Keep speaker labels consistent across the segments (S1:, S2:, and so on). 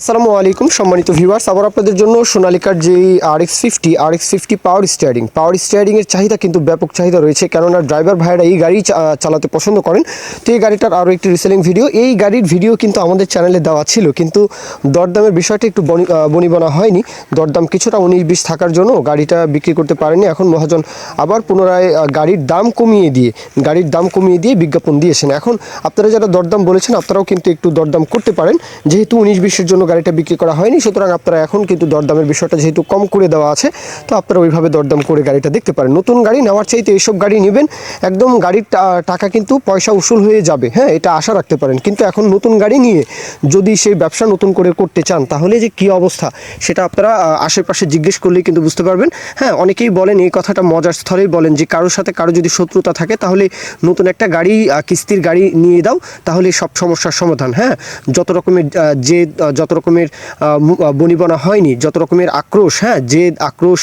S1: সালামু আলাইকুম, সম্মানিত ভিউয়ার্স আবার আপনাদের জন্য সোনালিকার যে R X fifty R X fifty power steering power স্টিয়ারিংয়ের চাহিদা কিন্তু ব্যাপক চাহিদা রয়েছে, কেননা ড্রাইভার ভাইয়েরা এই গাড়ি চালাতে পছন্দ করেন। তো এই গাড়িটার আরও একটি রিসেলিং ভিডিও এই গাড়ির ভিডিও কিন্তু আমাদের চ্যানেলে দেওয়া ছিল, কিন্তু দরদামের বিষয়টা একটু বনি- বনিবনা হয়নি। দরদাম কিছুটা উনিশ বিশ থাকার জন্য গাড়িটা বিক্রি করতে পারেনি। এখন মহাজন আবার পুনরায় গাড়ির দাম কমিয়ে দিয়ে, গাড়ির দাম কমিয়ে দিয়ে বিজ্ঞাপন দিয়েছেন। এখন আপনারা যারা দরদাম বলেছেন, আপনারাও কিন্তু একটু দরদাম করতে পারেন। যেহেতু উনিশ বিশের জন্য গাড়িটা বিক্রি করা হয়নি, সুতরাং আপনারা এখন কিন্তু দরদামের বিষয়টা যেহেতু কম করে দেওয়া আছে, তো আপনারা ওইভাবে দরদাম করে গাড়িটা দেখতে পারেন। নতুন গাড়ি নেওয়ার চাইতে এইসব গাড়ি নেবেন, একদম গাড়ির টাকা কিন্তু পয়সা উসুল হয়ে যাবে হ্যাঁ এটা আশা রাখতে পারেন। কিন্তু এখন নতুন গাড়ি নিয়ে যদি সেই ব্যবসা নতুন করে করতে চান, তাহলে যে কী অবস্থা, সেটা আপনারা আশেপাশে জিজ্ঞেস করলেই কিন্তু বুঝতে পারবেন। হ্যাঁ অনেকেই বলেন এই কথাটা মজার স্থলেই বলেন যে, কারোর সাথে কারও যদি শত্রুতা থাকে, তাহলে নতুন একটা গাড়ি কিস্তির গাড়ি নিয়ে দাও, তাহলে সব সমস্যার সমাধান হ্যাঁ। যত রকমের যে, যত রকমের বনিবনা হয়নি। যত রকমের আক্রোশ হ্যাঁ যে আক্রোশ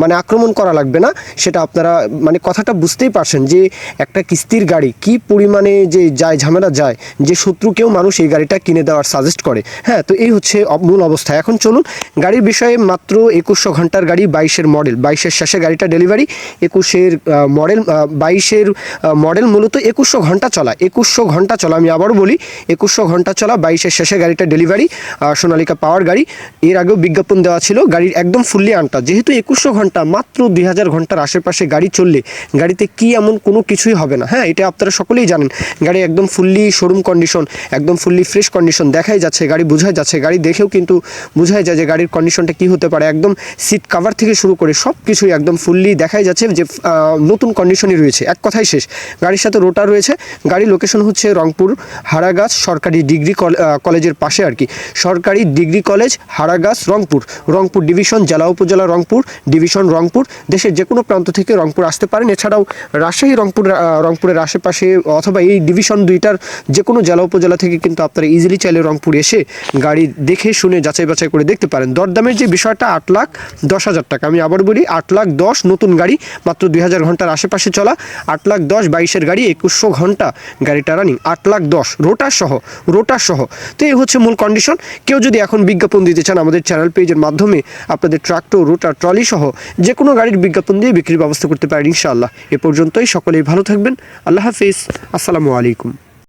S1: মানে আক্রমণ করা লাগবে না, সেটা আপনারা মানে কথাটা বুঝতেই পারছেন যে একটা কিস্তির গাড়ি কি পরিমাণে যে যায়, ঝামেলা যায়, যে শত্রুকেও মানুষ এই গাড়িটা কিনে দেওয়ার সাজেস্ট করে। হ্যাঁ তো এই হচ্ছে মূল অবস্থা। এখন চলুন, গাড়ির বিষয়ে মাত্র একুশশো ঘণ্টার গাড়ি, বাইশের মডেল বাইশের শেষে গাড়িটা ডেলিভারি একুশের মডেল বাইশের মডেল মূলত একুশশো ঘণ্টা চলা, একুশশো ঘণ্টা চলা, আমি আবারও বলি, একুশশো ঘণ্টা চলা, বাইশের শেষে গাড়িটা ডেলিভারি সোনালিকা পাওয়ার গাড়ি। এর আগেও বিজ্ঞাপন দেওয়া ছিল। গাড়ির একদম ফুললি আনটা। যেহেতু একুশশো ঘণ্টা, মাত্র দুই হাজার ঘণ্টার আশেপাশে গাড়ি চললে গাড়িতে কি এমন কোনো কিছুই হবে না। হ্যাঁ এটা আপনারা সকলেই জানেন। গাড়ি একদম ফুললি শোরুম কন্ডিশন একদম ফুললি ফ্রেশ কন্ডিশন দেখাই যাচ্ছে, গাড়ি বোঝাই যাচ্ছে। গাড়ি দেখেও কিন্তু বোঝাই যায় যে গাড়ির কন্ডিশনটা কি হতে পারে। একদম সিট কাভার থেকে শুরু করে সব কিছুই একদম ফুললি দেখাই যাচ্ছে যে নতুন কন্ডিশনই রয়েছে। এক কথাই শেষ। গাড়ির সাথে রোটার রয়েছে। গাড়ির লোকেশন হচ্ছে রংপুর, হারাগাছ, সরকারি ডিগ্রি কল- কলেজের পাশে আর কি। সরকারি degree college Haragach Rangpur. Rangpur division, জেলা উপজেলা রংপুর, ডিভিশন রংপুর, দেশের যে কোনো প্রান্ত থেকে রংপুর আসতে পারেন। এছাড়াও রাজশাহী, রংপুর, রংপুরের আশেপাশে অথবা এই ডিভিশন দুইটার যে কোনো জেলা উপজেলা থেকে কিন্তু আপনারা ইজিলি চাইলে রংপুর এসে গাড়ি দেখে, শুনে, যাচাই বাছাই করে দেখতে পারেন। দরদামের যে বিষয়টা, আট লাখ দশ হাজার টাকা। আমি আবার বলি, আট লাখ দশ নতুন গাড়ি, মাত্র দুই হাজার ঘণ্টার আশেপাশে চলা, আট লাখ দশ বাইশের গাড়ি, একুশশো ঘণ্টা গাড়িটা রানিং আট লাখ দশ। রোটার সহ রোটার সহ। তো এই হচ্ছে মূল কন্ডিশন কেউ যদি এখন বিজ্ঞাপন দিতে চান আমাদের চ্যানেল পেজের মাধ্যমে, আপনাদের ট্রাক্টর রোটার ট্রলি সহ যে কোনো গাড়ির বিজ্ঞাপন দিয়ে বিক্রির ব্যবস্থা করতে পারেন ইনশাআল্লাহ। এ পর্যন্তই, সকলেই ভালো থাকবেন। আল্লাহ হাফিজ। আসসালামু আলাইকুম।